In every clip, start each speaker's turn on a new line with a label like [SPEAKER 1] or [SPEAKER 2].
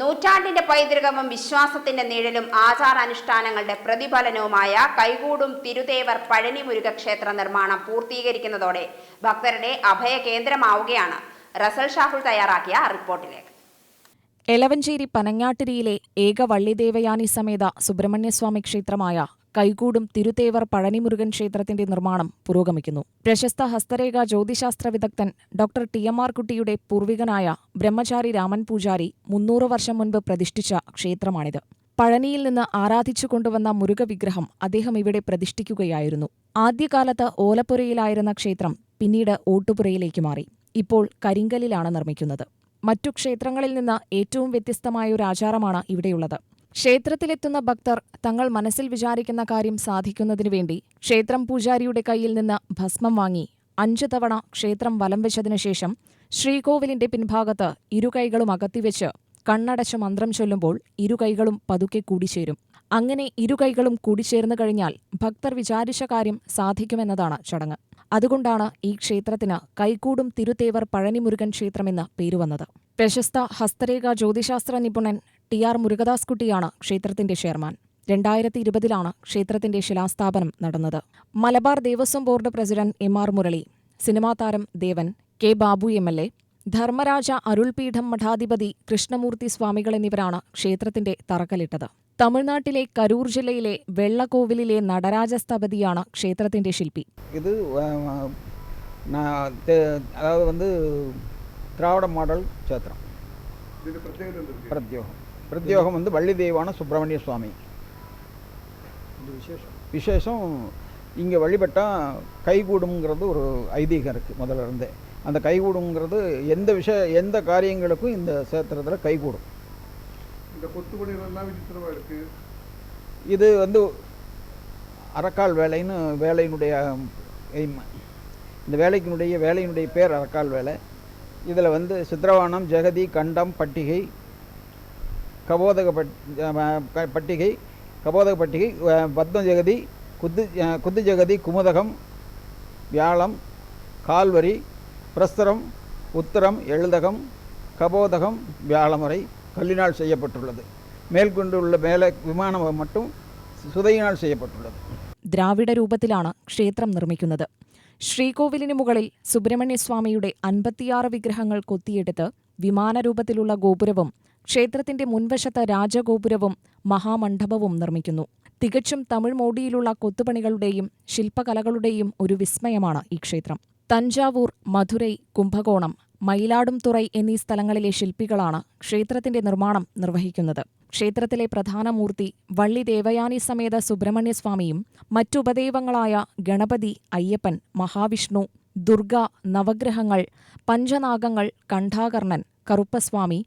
[SPEAKER 1] നൂറ്റാണ്ടിന്റെ പൈതൃകവും വിശ്വാസത്തിന്റെ നിഴലും ആചാരാനുഷ്ഠാനങ്ങളുടെ പ്രതിഫലനവുമായ കൈകൂടും തിരുദേവർ പഴനി മുരുക ക്ഷേത്ര നിർമ്മാണം പൂർത്തീകരിക്കുന്നതോടെ ഭക്തരുടെ അഭയ കേന്ദ്രമാവുകയാണ് റസൽ ഷാഹുൽ തയ്യാറാക്കിയ റിപ്പോർട്ടിലേക്ക്.
[SPEAKER 2] എലവഞ്ചേരി പനങ്ങാട്ടിരിയിലെ ഏക വള്ളിദേവയാനി സമേത സുബ്രഹ്മണ്യസ്വാമി ക്ഷേത്രമായ കൈകൂടും തിരുതേവർ പഴനിമുരുകൻ ക്ഷേത്രത്തിന്റെ നിർമ്മാണം പുരോഗമിക്കുന്നു. പ്രശസ്ത ഹസ്തരേഖ ജ്യോതിശാസ്ത്ര വിദഗ്ധൻ ഡോക്ടർ ടി എം ആർ കുട്ടിയുടെ പൂർവികനായ ബ്രഹ്മചാരി രാമൻ പൂജാരി മുന്നൂറ് വർഷം മുൻപ് പ്രതിഷ്ഠിച്ച ക്ഷേത്രമാണിത്. പഴനിയിൽ നിന്ന് ആരാധിച്ചു കൊണ്ടുവന്ന മുരുക വിഗ്രഹം അദ്ദേഹം ഇവിടെ പ്രതിഷ്ഠിക്കുകയായിരുന്നു. ആദ്യകാലത്ത് ഓലപ്പുരയിലായിരുന്ന ക്ഷേത്രം പിന്നീട് ഓട്ടുപുരയിലേക്ക് മാറി. ഇപ്പോൾ കരിങ്കലിലാണ് നിർമ്മിക്കുന്നത്. മറ്റു ക്ഷേത്രങ്ങളിൽ നിന്ന് ഏറ്റവും വ്യത്യസ്തമായ ഒരു ആചാരമാണ് ഇവിടെയുള്ളത്. ക്ഷേത്രത്തിലെത്തുന്ന ഭക്തർ തങ്ങൾ മനസ്സിൽ വിചാരിക്കുന്ന കാര്യം സാധിക്കുന്നതിനു വേണ്ടി ക്ഷേത്രം പൂജാരിയുടെ കയ്യിൽ നിന്ന് ഭസ്മം വാങ്ങി. അഞ്ചു തവണ ക്ഷേത്രം വലം വെച്ചതിനു ശേഷം ശ്രീകോവിലിന്റെ പിൻഭാഗത്ത് ഇരുകൈകളും അകത്തിവെച്ച് കണ്ണടച്ച് മന്ത്രം ചൊല്ലുമ്പോൾ ഇരുകൈകളും പതുക്കെ കൂടിച്ചേരും. അങ്ങനെ ഇരുകൈകളും കൂടിച്ചേർന്നു കഴിഞ്ഞാൽ ഭക്തർ വിചാരിച്ച കാര്യം സാധിക്കുമെന്നതാണ് ചടങ്ങ്. അതുകൊണ്ടാണ് ഈ ക്ഷേത്രത്തിന് കൈക്കൂടും തിരുത്തേവർ പഴനിമുരുകൻ ക്ഷേത്രമെന്ന് പേരുവന്നത്. പ്രശസ്ത ഹസ്തരേഖ ജ്യോതിശാസ്ത്ര നിപുണൻ ടി ആർ മുരുകദാസ് കുട്ടിയാണ് ക്ഷേത്രത്തിന്റെ ചെയർമാൻ രണ്ടായിരത്തി ഇരുപതിലാണ് ക്ഷേത്രത്തിന്റെ ശിലാസ്ഥാപനം നടന്നത് Malabar Devaswom board president M R Murali cinema താരം Devan K Babu M L A Dharmaraja Arulpeedam മഠാധിപതി Krishnamurthy സ്വാമികൾ എന്നിവരാണ് ക്ഷേത്രത്തിന്റെ തറക്കല്ലിട്ടത് തമിഴ്നാട്ടിലെ കരൂർ ജില്ലയിലെ വെള്ളക്കോവിലിലെ നടരാജസ്ഥപതിയാണ് ക്ഷേത്രത്തിന്റെ ശില്പി
[SPEAKER 3] இது அஹ், நான் தெ- அதாவது வந்து திராவிட மாடல் சேத்திரம்
[SPEAKER 4] ഇതിന്റെ പ്രത്യേകത എന്ത്
[SPEAKER 3] பிரத்யோகம் பிரத்யோகம் வந்து வள்ளி தெய்வான சுப்பிரமணிய சுவாமி.
[SPEAKER 4] விசேஷம்.
[SPEAKER 3] விசேஷம் இங்கே வழிபட்டால் கைகூடுங்கிறது ஒரு ஐதீகம் இருக்குது முதல்ல இருந்தே. அந்த கைகூடுங்கிறது எந்த விஷய எந்த காரியங்களுக்கும் இந்த சேத்திரத்தில் கைகூடும்.
[SPEAKER 4] இந்த கொத்துப்பணிகள்லாம் விசித்திரமாக இருக்குது
[SPEAKER 3] இது வந்து அறக்கால் வேலைன்னு வேலையினுடைய எய்ம் இந்த வேலைக்கினுடைய வேலையினுடைய பேர் அறக்கால் வேலை. இதில் வந்து சித்திரவானம் ஜெகதி கண்டம் பட்டிகை கபோதக பட் அஹ் க- பட்டிகை கபோதக பட்டிகை அஹ் பத்ம ஜெகதி குத்து அஹ் குத்து ஜெகதி குமுதகம் வியாழம் கால்வரி பிரஸ்தரம் உத்தரம் எழுதகம் கபோதகம் வியாழமுறை கல்லினால் செய்யப்பட்டுள்ளது மேற்கொண்டுள்ள மேலே விமானம் மட்டும் சுதையினால் செய்யப்பட்டுள்ளது
[SPEAKER 2] ദ്രാവിഡ രൂപത്തിലാണ് ക്ഷേത്രം നിർമ്മിക്കുന്നത് ശ്രീകോവിലിനു മുകളിൽ സുബ്രഹ്മണ്യസ്വാമിയുടെ അൻപത്തിയാറ് വിഗ്രഹങ്ങൾ കൊത്തിയെടുത്ത് വിമാനരൂപത്തിലുള്ള ഗോപുരവും ക്ഷേത്രത്തിന്റെ മുൻവശത്ത് രാജഗോപുരവും മഹാമണ്ഡപവും നിർമ്മിക്കുന്നു. തികച്ചും തമിഴ് മോഡിയിലുള്ള കൊത്തുപണികളുടെയും ശില്പകലകളുടെയും ഒരു വിസ്മയമാണ് ഈ ക്ഷേത്രം. തഞ്ചാവൂർ മധുരൈ കുംഭകോണം മയിലാടുംതുറൈ എന്നീ സ്ഥലങ്ങളിലെ ശില്പികളാണ് ക്ഷേത്രത്തിന്റെ നിർമ്മാണം നിർവഹിക്കുന്നത്. ക്ഷേത്രത്തിലെ പ്രധാന മൂർത്തി വള്ളി ദേവയാനി സമേത സുബ്രഹ്മണ്യസ്വാമിയും മറ്റുപദൈവങ്ങളായ ഗണപതി അയ്യപ്പൻ മഹാവിഷ്ണു ദുർഗ നവഗ്രഹങ്ങൾ പഞ്ചനാഗങ്ങൾ കണ്ഠാകർണൻ കറുപ്പസ്വാമി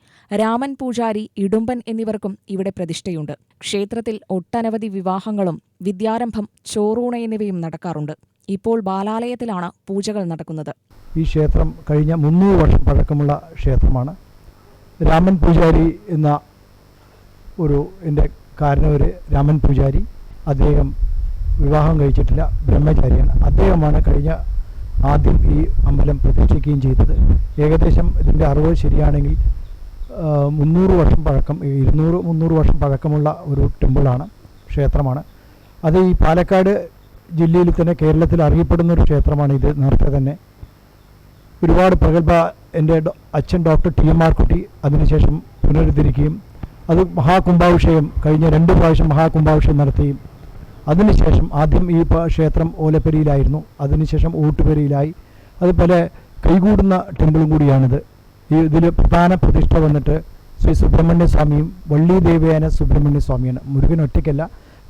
[SPEAKER 2] രാമൻ പൂജാരി ഇടുമ്പൻ എന്നിവർക്കും ഇവിടെ പ്രതിഷ്ഠയുണ്ട്. ക്ഷേത്രത്തിൽ ഒട്ടനവധി വിവാഹങ്ങളും വിദ്യാരംഭം ചോറൂണ എന്നിവയും നടക്കാറുണ്ട്. ഇപ്പോൾ ബാലാലയത്തിലാണ് പൂജകൾ നടക്കുന്നത്.
[SPEAKER 5] ഈ ക്ഷേത്രം കഴിഞ്ഞ മുന്നൂറ് വർഷം പഴക്കമുള്ള ക്ഷേത്രമാണ്. രാമൻ പൂജാരി എന്ന ഒരു എന്റെ കാരണവർ രാമൻ പൂജാരി. അദ്ദേഹം വിവാഹം കഴിച്ചിട്ടില്ല ബ്രഹ്മചാരിയാണ്. അദ്ദേഹമാണ് കഴിഞ്ഞ ആദ്യം ഈ അമ്പലം പ്രതിഷ്ഠിക്കുകയും ചെയ്തത്. ഏകദേശം ഇതിന്റെ അറിവ് ശരിയാണെങ്കിൽ മുന്നൂറ് വർഷം പഴക്കം ഇരുന്നൂറ് മുന്നൂറ് വർഷം പഴക്കമുള്ള ഒരു ടെമ്പിളാണ് ക്ഷേത്രമാണ്. അത് ഈ പാലക്കാട് ജില്ലയിൽ തന്നെ കേരളത്തിൽ അറിയപ്പെടുന്ന ഒരു ക്ഷേത്രമാണ് ഇത്. നേരത്തെ തന്നെ ഒരുപാട് പ്രഗത്ഭ എന്റെ അച്ഛൻ ഡോക്ടർ ടി എം ആർ കുട്ടി അതിനുശേഷം പുനരുദ്ധരിക്കുകയും അത് മഹാകുംഭാഭിഷേകം കഴിഞ്ഞ രണ്ട് പ്രാവശ്യം മഹാകുംഭാഭിഷേകം നടത്തുകയും അതിനുശേഷം ആദ്യം ഈ ക്ഷേത്രം ഓലപ്പെരിയിലായിരുന്നു. അതിനുശേഷം ഊട്ടുപെരിയിലായി. അതുപോലെ കൈകൂടുന്ന ടെമ്പിളും കൂടിയാണിത്. ഈ ഇതിൽ പ്രധാന പ്രതിഷ്ഠ വന്നിട്ട് ശ്രീ സുബ്രഹ്മണ്യ സ്വാമിയും വള്ളി ദേവയാന സുബ്രഹ്മണ്യ സ്വാമിയാണ് മുരുകൻ ഒറ്റയ്ക്കല്ല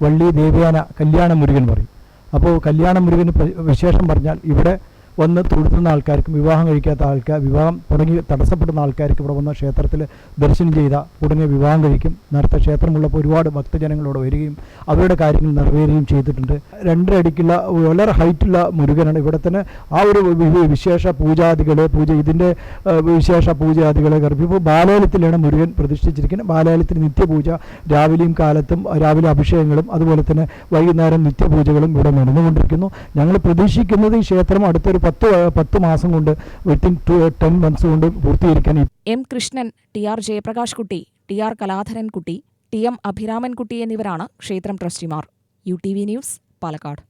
[SPEAKER 5] വള്ളി ദേവയാന കല്യാണ മുരുകൻ പറയും. അപ്പോൾ കല്യാണ മുരുകന് വിശേഷം പറഞ്ഞാൽ ഇവിടെ വന്ന് തൊഴുതുന്ന ആൾക്കാർക്കും വിവാഹം കഴിക്കാത്ത ആൾക്കാർ വിവാഹം തുടങ്ങി തടസ്സപ്പെടുന്ന ആൾക്കാർക്ക് ഇവിടെ വന്ന ക്ഷേത്രത്തിൽ ദർശനം ചെയ്ത ഉടനെ വിവാഹം കഴിക്കും. നേരത്തെ ക്ഷേത്രമുള്ളപ്പോൾ ഒരുപാട് ഭക്തജനങ്ങളോട് വരികയും അവരുടെ കാര്യങ്ങൾ നിറവേറുകയും ചെയ്തിട്ടുണ്ട്. രണ്ടര അടിക്കുള്ള വളരെ ഹൈറ്റുള്ള മുരുകനാണ്. ഇവിടെ തന്നെ ആ ഒരു വിശേഷ പൂജാദികൾ പൂജ ഇതിന്റെ വിശേഷ പൂജാദികൾ ഇപ്പോൾ ബാലാലയത്തിലാണ് മുരുകൻ പ്രതിഷ്ഠിച്ചിരിക്കുന്നത്. ബാലാലയത്തിൽ നിത്യപൂജ രാവിലെയും കാലത്തും രാവിലെ അഭിഷേകങ്ങളും അതുപോലെ തന്നെ വൈകുന്നേരം നിത്യപൂജകളും ഇവിടെ നടന്നുകൊണ്ടിരിക്കുന്നു. ഞങ്ങൾ പ്രതീക്ഷിക്കുന്നത് ഈ ക്ഷേത്രം അടുത്തൊരു പത്ത് പത്ത് മാസം കൊണ്ട് വിത്തിൻ ടു ടെൻ മന്ത്സ് കൊണ്ട് പൂർത്തീകരിക്കാൻ
[SPEAKER 2] M Krishnan T R Jayaprakash Kutty T R Kaladharankutty T M Abhiramankutty എന്നിവരാണ് ക്ഷേത്രം ട്രസ്റ്റിമാർ. U T V news Palakkad.